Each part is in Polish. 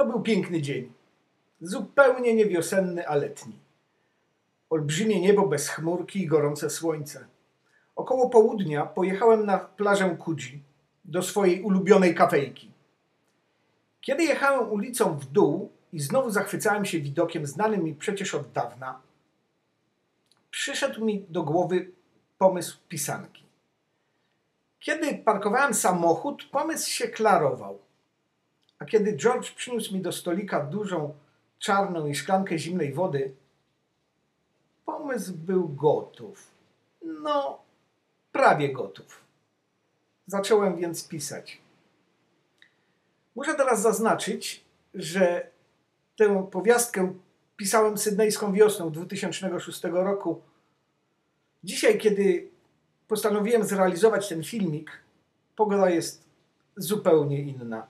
To był piękny dzień. Zupełnie nie wiosenny, a letni. Olbrzymie niebo bez chmurki i gorące słońce. Około południa pojechałem na plażę Kudzi do swojej ulubionej kafejki. Kiedy jechałem ulicą w dół i znowu zachwycałem się widokiem znanym mi przecież od dawna, przyszedł mi do głowy pomysł pisanki. Kiedy parkowałem samochód, pomysł się klarował. A kiedy George przyniósł mi do stolika dużą, czarną i szklankę zimnej wody, pomysł był gotów. No, prawie gotów. Zacząłem więc pisać. Muszę teraz zaznaczyć, że tę powiastkę pisałem sydnejską wiosną 2006 roku. Dzisiaj, kiedy postanowiłem zrealizować ten filmik, pogoda jest zupełnie inna.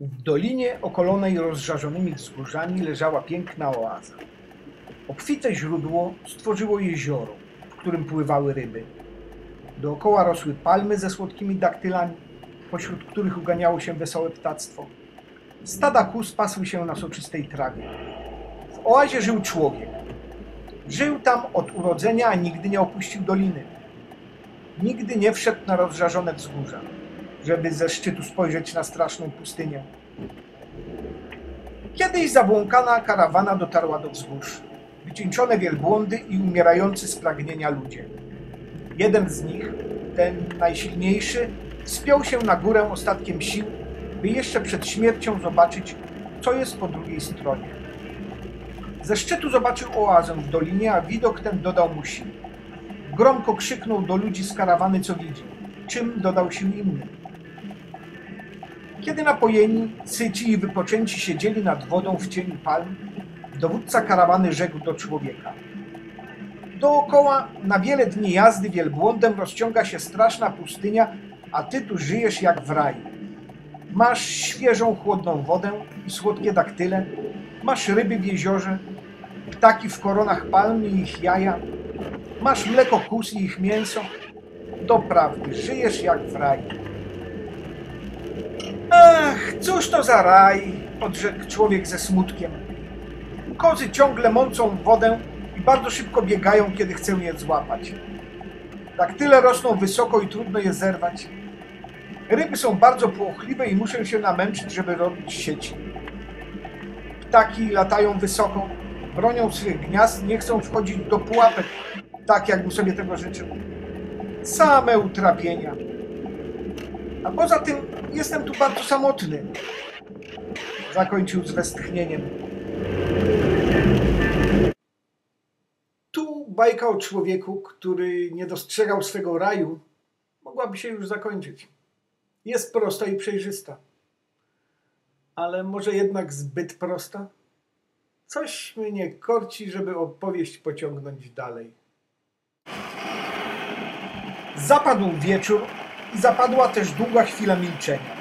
W dolinie okolonej rozżarzonymi wzgórzami leżała piękna oaza. Obfite źródło stworzyło jezioro, w którym pływały ryby. Dookoła rosły palmy ze słodkimi daktylami, pośród których uganiało się wesołe ptactwo. Stada kus pasły się na soczystej trawie. W oazie żył człowiek. Żył tam od urodzenia, a nigdy nie opuścił doliny. Nigdy nie wszedł na rozżarzone wzgórza żeby ze szczytu spojrzeć na straszną pustynię. Kiedyś zabłąkana karawana dotarła do wzgórz. Wycieńczone wielbłądy i umierający z pragnienia ludzie. Jeden z nich, ten najsilniejszy, spiął się na górę ostatkiem sił, by jeszcze przed śmiercią zobaczyć, co jest po drugiej stronie. Ze szczytu zobaczył oazę w dolinie, a widok ten dodał mu sił. Gromko krzyknął do ludzi z karawany, co widzi, czym dodał sił innym. Kiedy napojeni, syci i wypoczęci siedzieli nad wodą w cieniu palm, dowódca karawany rzekł do człowieka. Dookoła na wiele dni jazdy wielbłądem rozciąga się straszna pustynia, a ty tu żyjesz jak w raju. Masz świeżą, chłodną wodę i słodkie daktyle, masz ryby w jeziorze, ptaki w koronach palm i ich jaja, masz mleko kus i ich mięso. Doprawdy, żyjesz jak w raju. Ach, cóż to za raj, odrzekł człowiek ze smutkiem. Kozy ciągle mącą wodę i bardzo szybko biegają, kiedy chcę je złapać. Tak tyle rosną wysoko i trudno je zerwać. Ryby są bardzo płochliwe i muszę się namęczyć, żeby robić sieci. Ptaki latają wysoko, bronią swych gniazd, nie chcą wchodzić do pułapek, tak jakbym sobie tego życzył. Same utrapienia. A poza tym jestem tu bardzo samotny. Zakończył z westchnieniem. Tu bajka o człowieku, który nie dostrzegał swego raju, mogłaby się już zakończyć. Jest prosta i przejrzysta. Ale może jednak zbyt prosta? Coś mnie korci, żeby opowieść pociągnąć dalej. Zapadł wieczór, zapadła też długa chwila milczenia.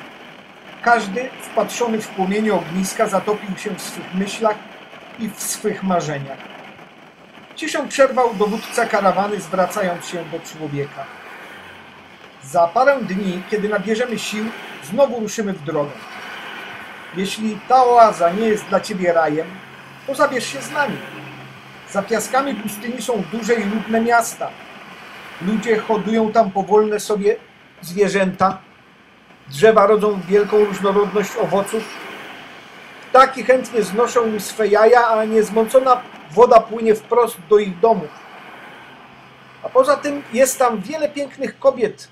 Każdy, wpatrzony w płomienie ogniska, zatopił się w swych myślach i w swych marzeniach. Ciszę przerwał dowódca karawany, zwracając się do człowieka. Za parę dni, kiedy nabierzemy sił, znowu ruszymy w drogę. Jeśli ta oaza nie jest dla ciebie rajem, to zabierz się z nami. Za piaskami pustyni są duże i ludne miasta. Ludzie hodują tam powolne sobie zwierzęta. Drzewa rodzą wielką różnorodność owoców. Ptaki chętnie znoszą im swe jaja, a niezmącona woda płynie wprost do ich domów. A poza tym jest tam wiele pięknych kobiet,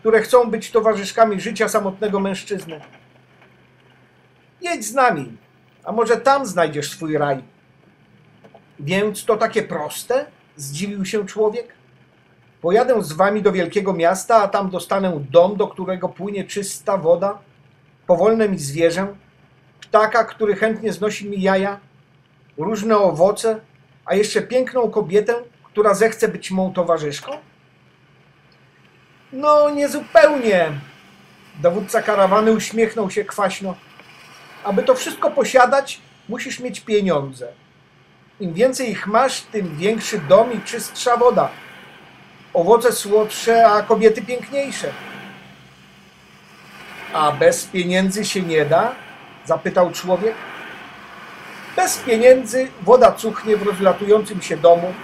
które chcą być towarzyszkami życia samotnego mężczyzny. Jedź z nami, a może tam znajdziesz swój raj. Więc to takie proste? Zdziwił się człowiek. Pojadę z wami do wielkiego miasta, a tam dostanę dom, do którego płynie czysta woda, powolne mi zwierzę, ptaka, który chętnie znosi mi jaja, różne owoce, a jeszcze piękną kobietę, która zechce być mą towarzyszką? No, niezupełnie. Dowódca karawany uśmiechnął się kwaśno. Aby to wszystko posiadać, musisz mieć pieniądze. Im więcej ich masz, tym większy dom i czystsza woda. Owoce słodsze, a kobiety piękniejsze. A bez pieniędzy się nie da? Zapytał człowiek. Bez pieniędzy woda cuchnie w rozlatującym się domu,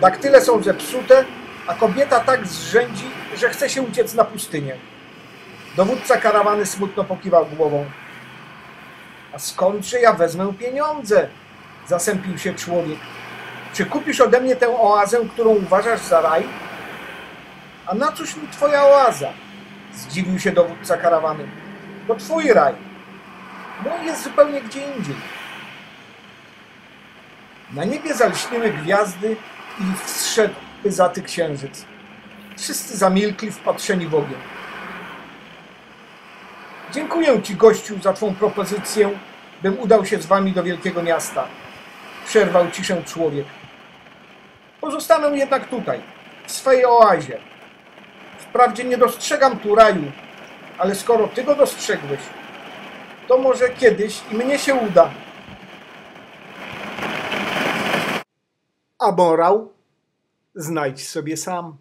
daktyle są zepsute, a kobieta tak zrzędzi, że chce się uciec na pustynię. Dowódca karawany smutno pokiwał głową. A skądże ja wezmę pieniądze? Zasępił się człowiek. Czy kupisz ode mnie tę oazę, którą uważasz za raj? A na cóż mi twoja oaza? Zdziwił się dowódca karawany. To twój raj. Mój jest zupełnie gdzie indziej. Na niebie zalśniły gwiazdy i wstrzedł pyzaty księżyc. Wszyscy zamilkli wpatrzeni w ogień. Dziękuję ci, gościu, za twą propozycję, bym udał się z wami do wielkiego miasta. Przerwał ciszę człowiek. Pozostanę jednak tutaj, w swej oazie. Wprawdzie nie dostrzegam tu raju, ale skoro ty go dostrzegłeś, to może kiedyś i mnie się uda. A morał znajdź sobie sam.